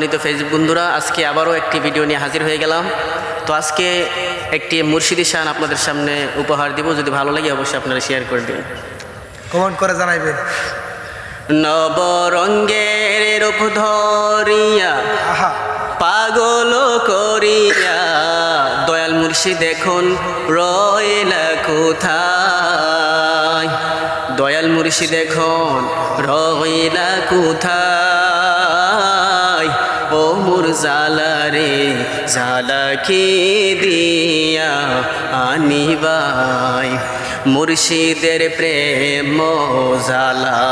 সম্মানিত ফেসবুক বন্ধুরা আজকে আবারও একটি ভিডিও নিয়ে হাজির হয়ে গেলাম। তো আজকে একটি মুর্শিদি শান আপনাদের সামনে উপহার দিব যদি ভালো লাগে অবশ্যই আপনারা শেয়ার করে দিন কমেন্ট করে জানাইবেন। নবরঙ্গের রূপ ধরিয়া পাগল করিয়া দয়াল মুর্শিদ দেখুন রয়লা কোথায়? দয়াল মুর্শিদ দেখুন রয়লা কোথায়? মুর জালা রে দিয়া আনিবাই। মুর্শিদের প্রেম জালা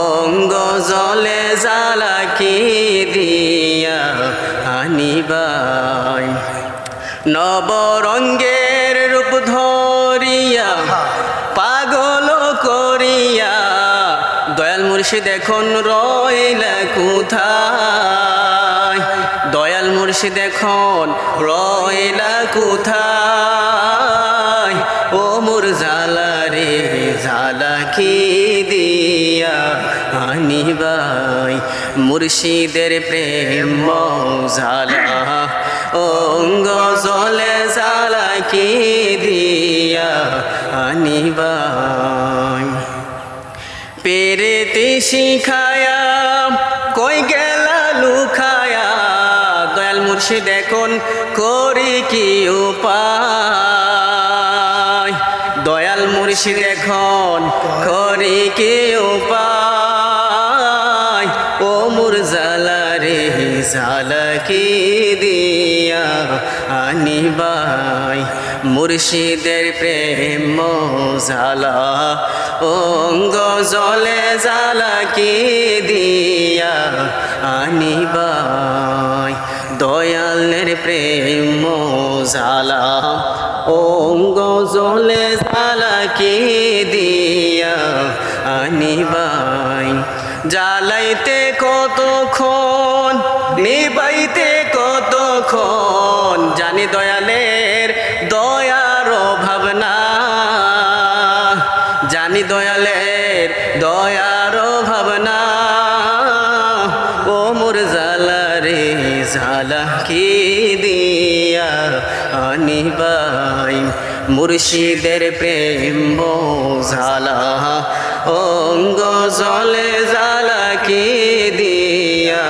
অঙ্গ জলে জালা কি দিয়া আনিবাই। নবরঙ্গের রূপ ধরিয়া, পাগল করিয়া, দয়াল মুর্শিদ এখন রইলা কোথায়? মুর্শিদ এখন রইলা কোথায়? ও মুর জালা রে জালা কি দিয়া আনিবাই? মুর্শিদের প্রেম জালা অঙ্গ জলে জালা কি দিয়া আনিবাই? পেরেতে শিখায়া মুর্শিদ এখন করি কি উপায়? দয়াল মুর্শিদ এখন করি কি উপায়? ও মুর জালা রে, জালা কি দিয়া আনিবাই? মুর্শিদের প্রেম জালা, অঙ্গ জলে জালা কি দিয়া আনিবাই? দয়ালের প্রেম জালা অঙ্গ জলে জালা কি দিয়া আনিবাই। জ্বালাইতে কতক্ষণ, নিবাইতে কতক্ষণ, জানি দয়ালের দয়ার ভাবনা জানি দয়ালের দয়ার ভাবনা ও মোর জালা রে জালা কি দিয়া আনিবাই? মুর্শিদের প্রেম জালা অঙ্গ জলে জালা কি দিয়া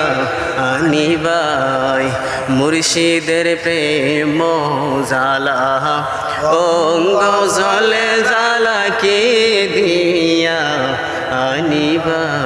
আনিবাই? মুর্শিদের প্রেম জালা অঙ্গ জলে জালা কি দিয়া আনিবাই?